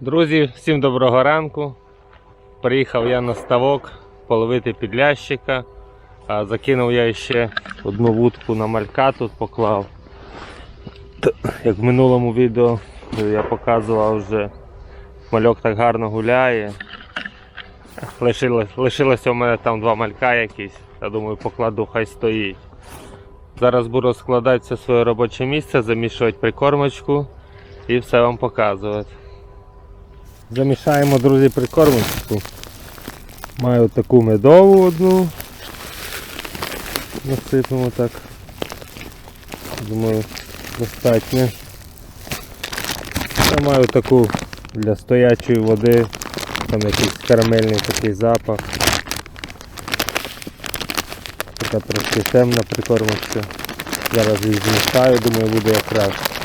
Друзі, всім доброго ранку. Приїхав я на ставок половити підлящика. Закинув я ще одну вудку на малька тут поклав. Як в минулому відео я показував вже мальок так гарно гуляє. Лишилось, лишилося у мене там два малька якісь. Я думаю, покладу, хай стоїть. Зараз буду складати все своє робоче місце, замішувати прикормочку і все вам показувати. Замішаємо, друзі, прикормочку. Маю таку медову одну. Насипемо так. Думаю, достатньо. Я маю таку для стоячої води. Там якийсь карамельний такий запах. Така трошки темна прикормочка. Зараз її змішаю, думаю, буде якраз.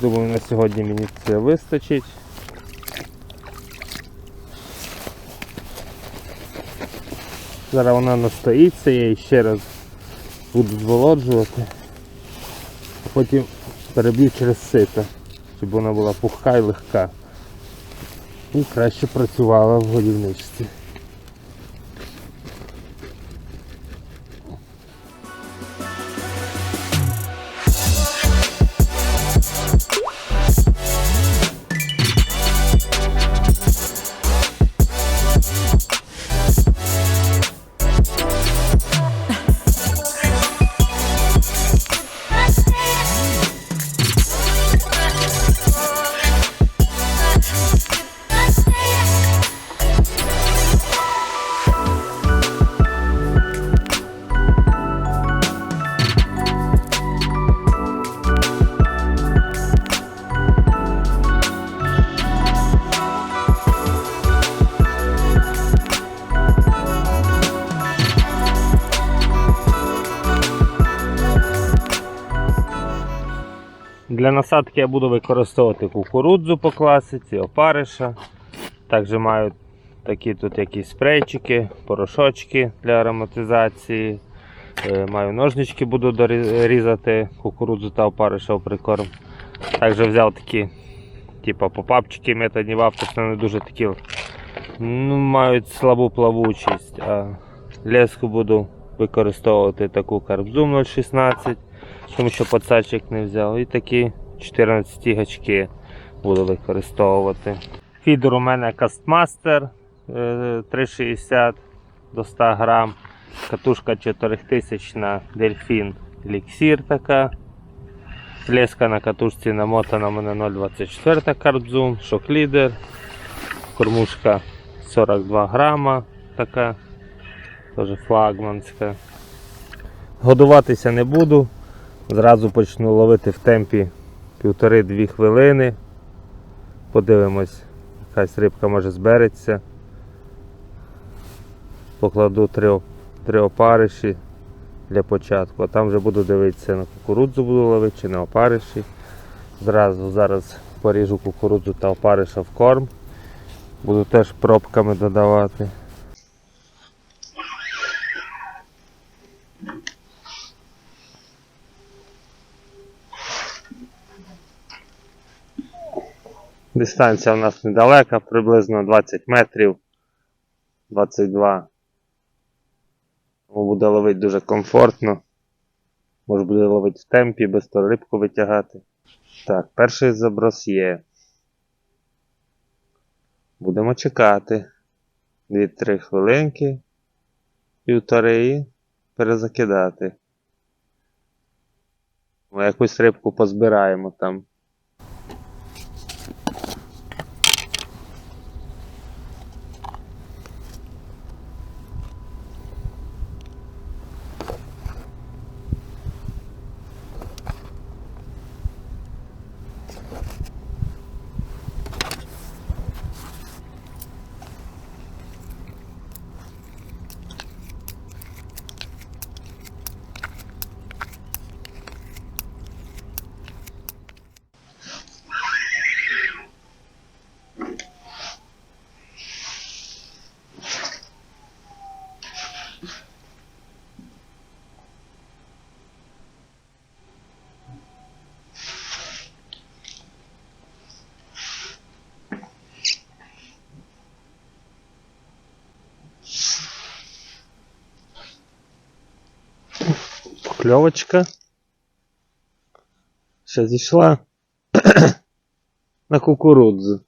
Думаю, на сьогодні мені це вистачить. Зараз вона настоїться, я її ще раз буду зволоджувати, а потім переб'ю через сито, щоб вона була пухка і легка. І краще працювала в годівничці. Для насадки я буду використовувати кукурудзу по класиці, опариша. Також маю такі тут якісь спрейчики, порошочки для ароматизації. Е, Маю ножнички, буду різати кукурудзу та опариша у прикорм. Також взяв такі типу, попапчики методні вафточні, вони дуже такі ну, мають слабу плавучість. А леску буду використовувати таку карбзум 016 тому що подсадчик не взяв. І такі 14 гачки буду використовувати. Фідер у мене Castmaster е, 360 до 100 грам. Катушка 4000 Дельфін Еліксір така. Леска на катушці намотана у мене 0,24 карбзум, шок-лідер. Кормушка 42 грама така. Теж флагманська. Годуватися не буду. Зразу почну ловити в темпі півтори-дві хвилини. Подивимось, якась рибка може збереться. Покладу три, три опариші для початку, а там вже буду дивитися на кукурудзу буду ловити чи на опариші. Зразу зараз поріжу кукурудзу та опариша в корм. Буду теж пробками додавати. Дистанція у нас недалека, приблизно 20 метрів, 22. Тому буде ловити дуже комфортно. Може буде ловити в темпі, без того рибку витягати. Так, перший заброс є. Будемо чекати. 2-3 хвилинки, півтори перезакидати. Ми якусь рибку позбираємо там. Покльовочка. Ще зійшла на кукурудзу.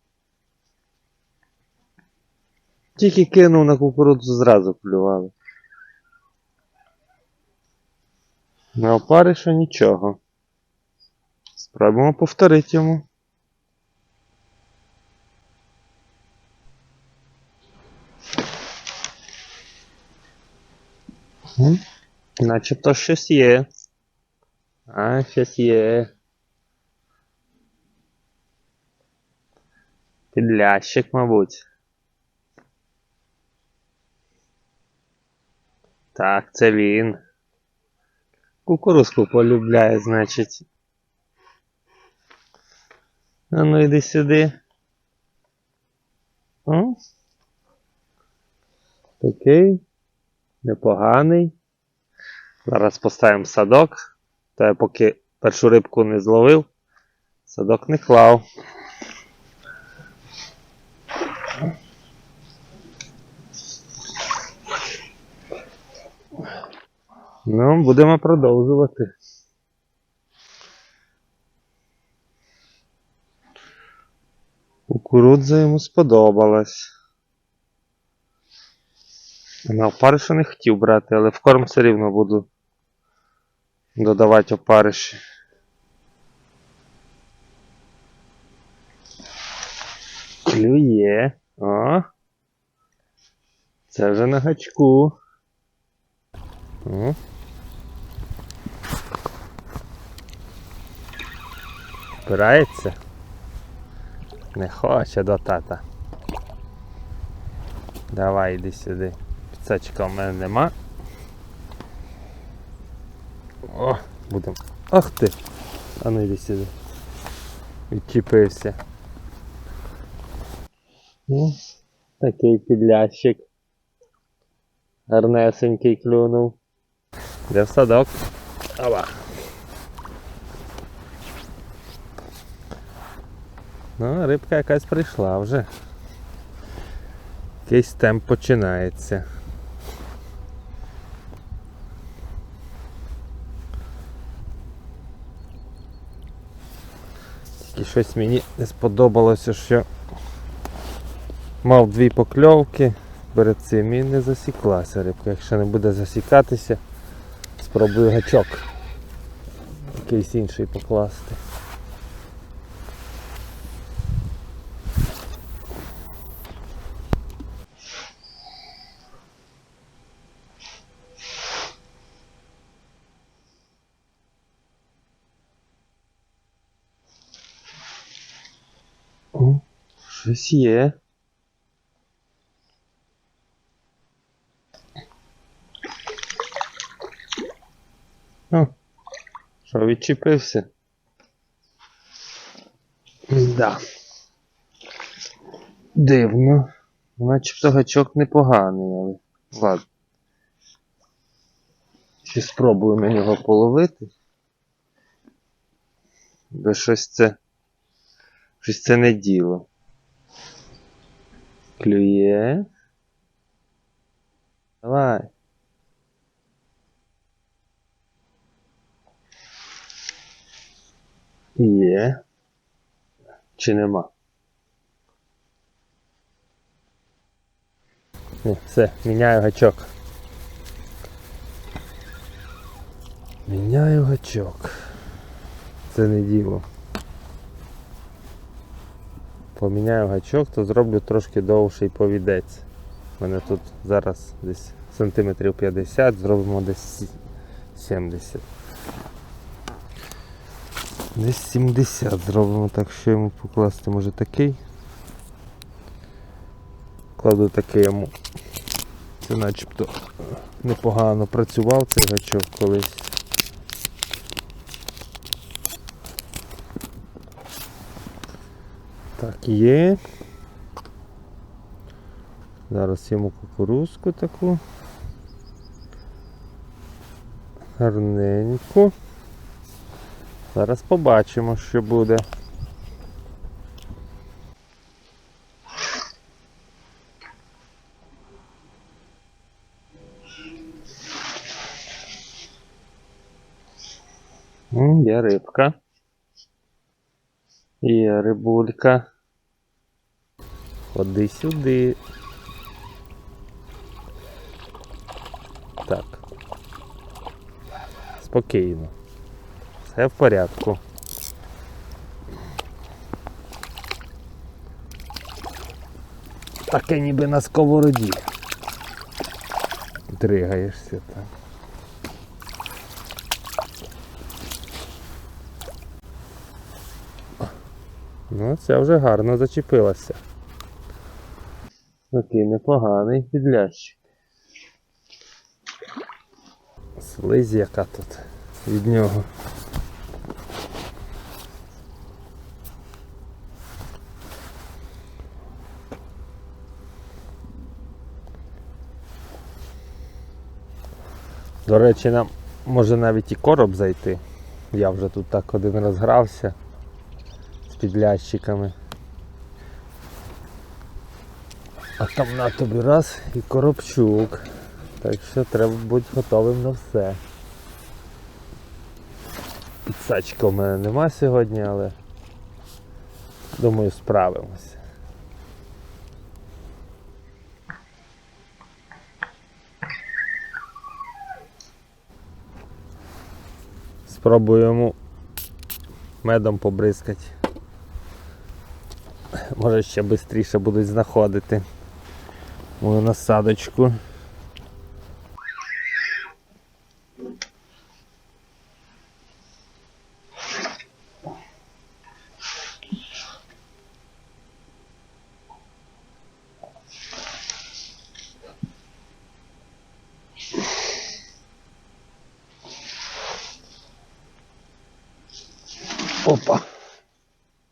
Тільки кинув на кукурудзу, зразу плювали. На опаришу нічого. Спробуємо повторити йому. Начебто щось є. А, щось є. Підлящик, мабуть. Так, це він. Кукурузку полюбляє, значить. А ну йди сюди. О? Такий. Непоганий. Зараз поставимо садок. Та я поки першу рибку не зловив, садок не клав. Ну, будемо продовжувати. Кукурудза йому сподобалась. На опариша не хотів брати, але в корм все рівно буду додавати опариші. Клює. О. Це вже на гачку. О. Впирається? Не хоче до тата. Давай іди сюди. Піцачка в мене нема. О, будемо. Ах ти! А ну йди сюди. Відчепився. Ну, такий підлящик. Гарнесенький клюнув. Де в садок? Ава. Ну, рибка якась прийшла вже. Якийсь темп починається. Тільки щось мені не сподобалося, що мав дві покльовки перед цим і не засіклася рибка. Якщо не буде засікатися, спробую гачок якийсь інший покласти. О, щось є. О, що відчепився? Да. Дивно. Начебто гачок непоганий, але. Ладно. Ще спробую на нього половити. Бо щось це. Щось це не діло. Клює. Давай. Є. Чи нема? Ні, все, міняю гачок. Міняю гачок. Це не діло. Поміняю гачок, то зроблю трошки довший повідець. У мене тут зараз десь сантиметрів 50, зробимо десь 70. Десь 70 зробимо так, що йому покласти може такий. Кладу такий йому. Це начебто непогано працював цей гачок колись. Так, є. Зараз йому кукурузку таку. Гарненьку. Зараз побачимо, що буде. Є рибка. Є рибулька. Ходи сюди. Так. Спокійно. Все в порядку. Таке ніби на сковороді. Дригаєшся там. Ну, це вже гарно зачепилося. Такий непоганий підлящик. Слизь яка тут від нього. До речі, нам може навіть і короб зайти. Я вже тут так один раз грався з підлящиками. А там на тобі раз і коробчук. Так що треба бути готовим на все. Підсачка в мене нема сьогодні, але думаю справимося. Спробую йому медом побризкати. Може ще швидше будуть знаходити мою насадочку. Опа.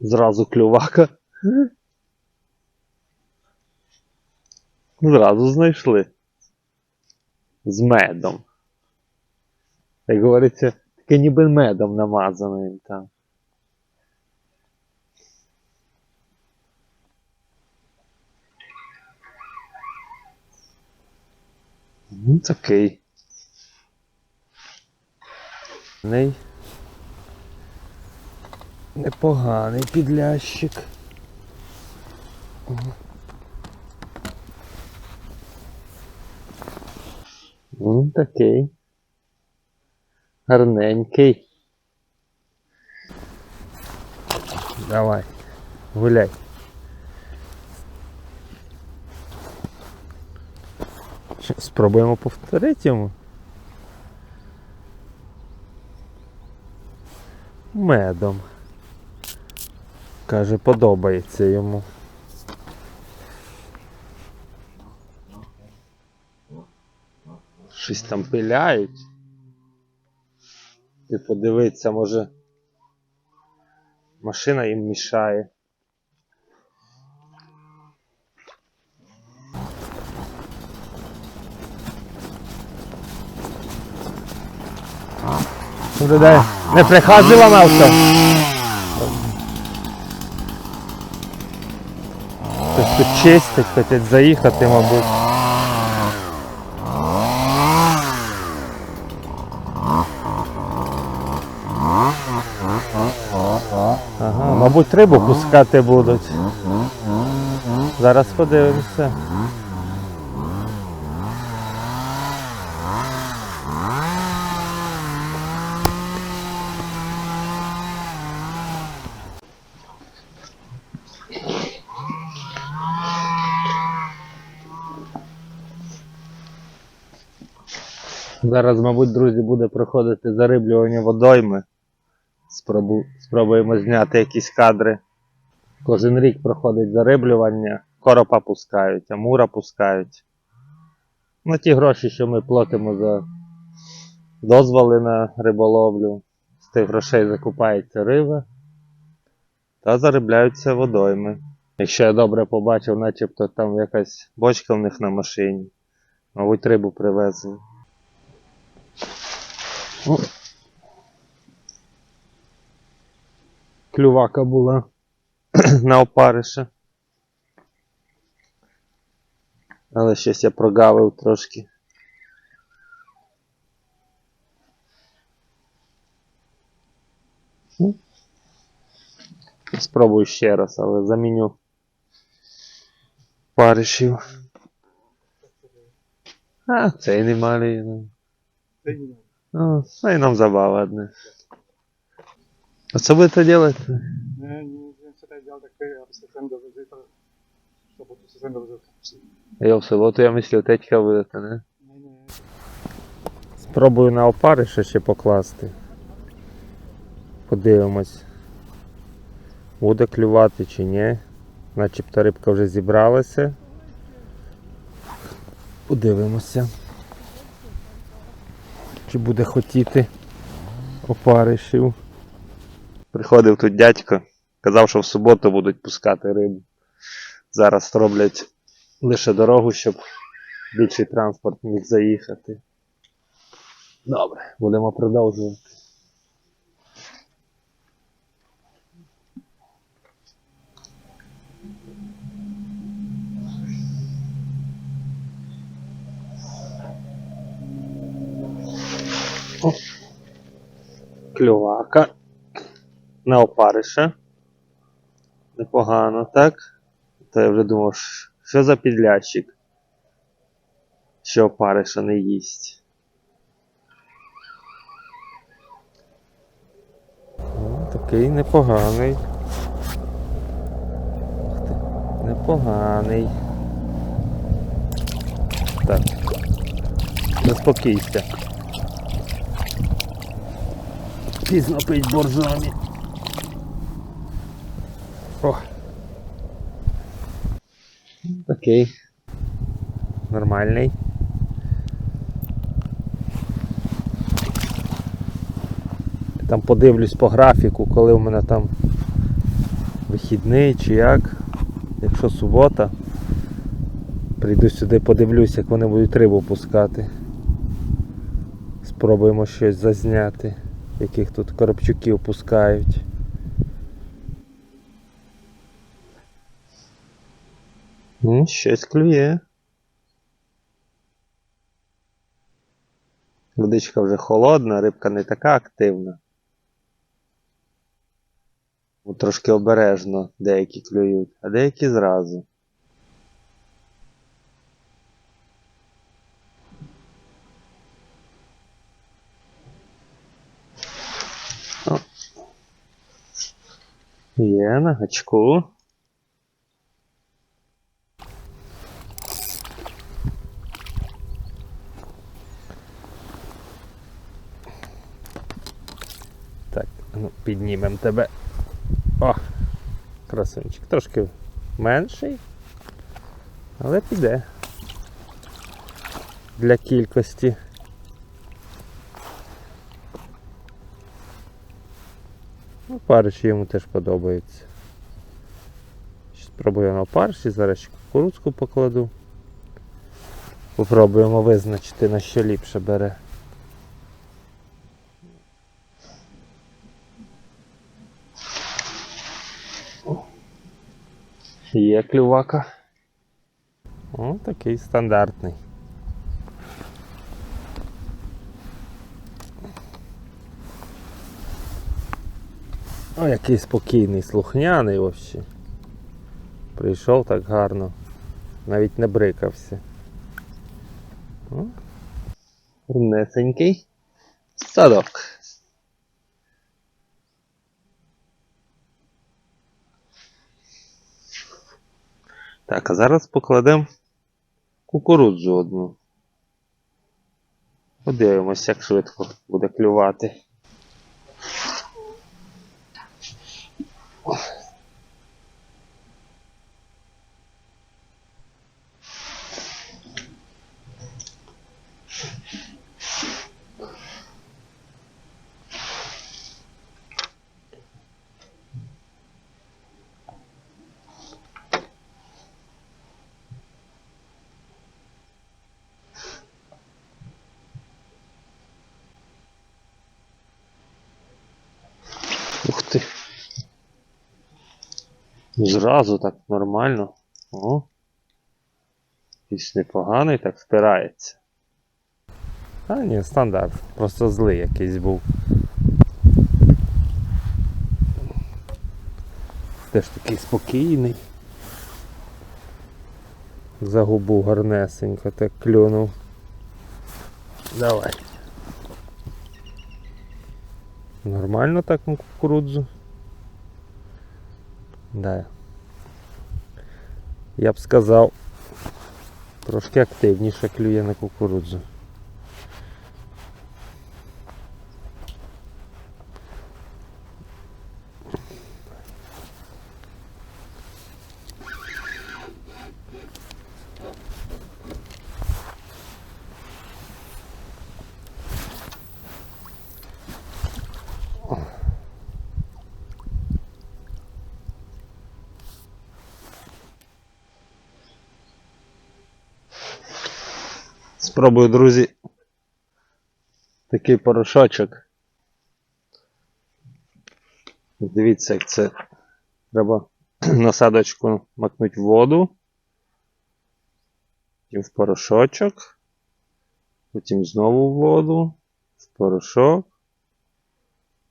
Зразу клювака. Зразу знайшли. З медом. Як говориться, таке ніби медом намазаним там. Ну, такий. Ней. Непоганий підлящик. Такий. Гарненький. Давай, гуляй. Що, Спробуємо повторити йому. Медом. Каже, подобається йому. Щось там пиляють. Ти подивиться, може. Машина їм мішає. День. Не авто? Хтось тут чистить, хочуть заїхати, мабуть. Мабуть, рибу пускати будуть. Зараз подивимося. Зараз, мабуть, друзі, буде проходити зариблювання водойми. Спробу... Спробуємо зняти якісь кадри. Кожен рік проходить зариблювання, коропа пускають, амура пускають. Ну, ті гроші, що ми платимо за дозволи на риболовлю, з тих грошей закупається риба та заробляються водойми. Якщо я добре побачив, начебто там якась бочка в них на машині. Мабуть, рибу привезли. Клювака була на опариша. Але щось я прогавив трошки. Спробую ще раз, але заміню паришів. А, цей не малий. Ну, Це ні. ну, нам забава одне. А що dovezli, to, sobotu se sem dovezl. Я в село, я мислю, течка будете, не? Спробую на опариша ще покласти. Подивимось. Буде клювати чи ні. Начебто рибка вже зібралася. Подивимося. Чи буде хотіти опаришів. Приходив тут дядько, казав, що в суботу будуть пускати рибу. Зараз роблять лише дорогу, щоб більший транспорт міг заїхати. Добре, будемо продовжувати. О, Клювака. На опариша. Непогано, так? То я вже думав, що за підлящик? Що опариша не їсть. Такий непоганий. Непоганий. Так. Заспокійся. Пізно пить боржомі. О. Окей. Нормальний. Там подивлюсь по графіку, коли у мене там вихідний чи як. Якщо субота, прийду сюди, подивлюсь, як вони будуть рибу пускати. Спробуємо щось зазняти, яких тут коробчуків пускають. Ну, щось клює. Водичка вже холодна, рибка не така активна. Трошки обережно деякі клюють, а деякі зразу. О. Є на гачку. Так, ну, піднімемо тебе. О! Красунчик. Трошки менший, але піде. Для кількості. Ну, париші йому теж подобається. Спробую на парші, зараз ще кукурудзку покладу. Попробуємо визначити на що ліпше бере. Є клювака. О, такий стандартний. О, який спокійний, слухняний взагалі. Прийшов так гарно. Навіть не брикався. Рівнесенький. Садок. Так, а зараз покладемо кукурудзу одну. Подивимось, як швидко буде клювати. Зразу так нормально. О. Якийсь непоганий, так спирається. А ні, стандарт. Просто злий якийсь був. Теж такий спокійний. За губу гарнесенько так клюнув. Давай. Нормально так на кукурудзу? Да. Я б сказав, трошки активніше клює на кукурудзу. Спробую, друзі, такий порошочок. Дивіться, як це треба насадочку макнути в воду, потім в порошочок, потім знову в воду, в порошок.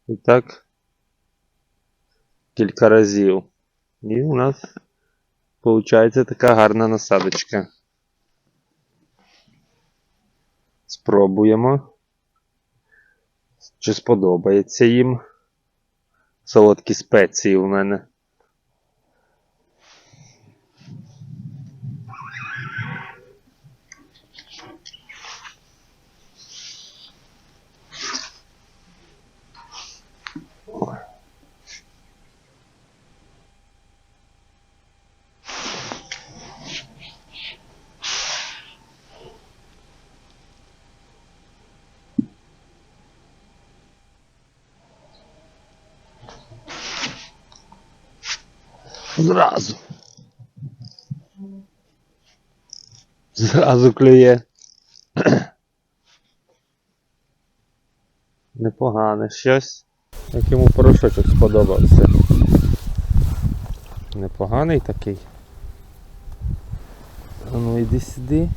І так кілька разів. І у нас виходить така гарна насадочка. Спробуємо. Чи сподобається їм. Солодкі спеції у мене. Зразу. Зразу клює. Непогане щось. Як йому порошочок сподобався. Непоганий такий. Ну іди сюди.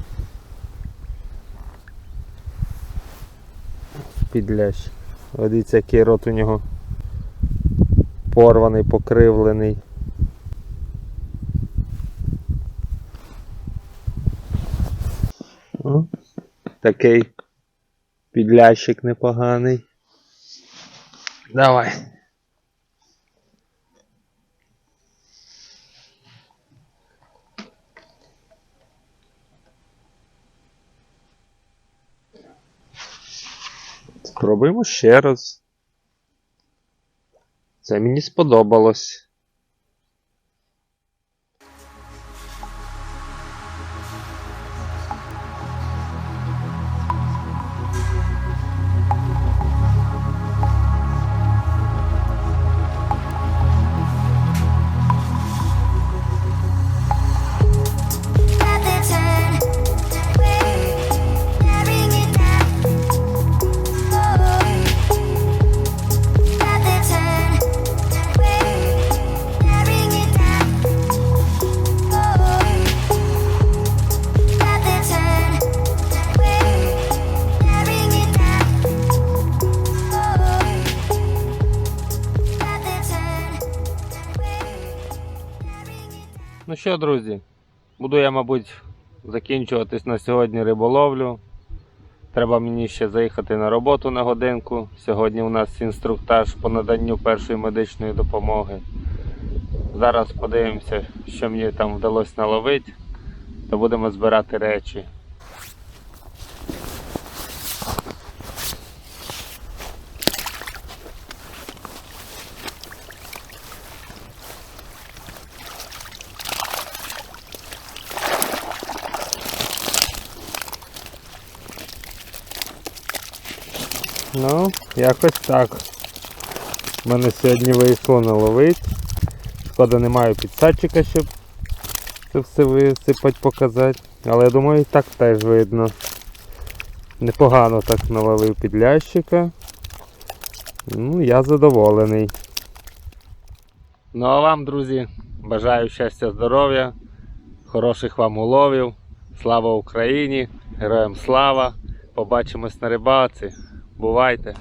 Підлящ. О, Дивіться, який рот у нього порваний, покривлений. О, такий підлящик непоганий. Давай. Спробуємо ще раз. Це мені сподобалось. Що, друзі, буду я, мабуть, закінчуватись на сьогодні риболовлю. Треба мені ще заїхати на роботу на годинку. Сьогодні у нас інструктаж по наданню першої медичної допомоги. Зараз подивимося, що мені там вдалося наловити, то будемо збирати речі. Ну, якось так. У мене сьогодні вийшло наловити. Шкода, не маю підсадчика, щоб це все висипати, показати. Але я думаю, і так теж видно. Непогано так наловив підлящика. Ну, я задоволений. Ну а вам, друзі, бажаю щастя, здоров'я, хороших вам уловів. Слава Україні! Героям слава! Побачимось на рибалці. Бувайте!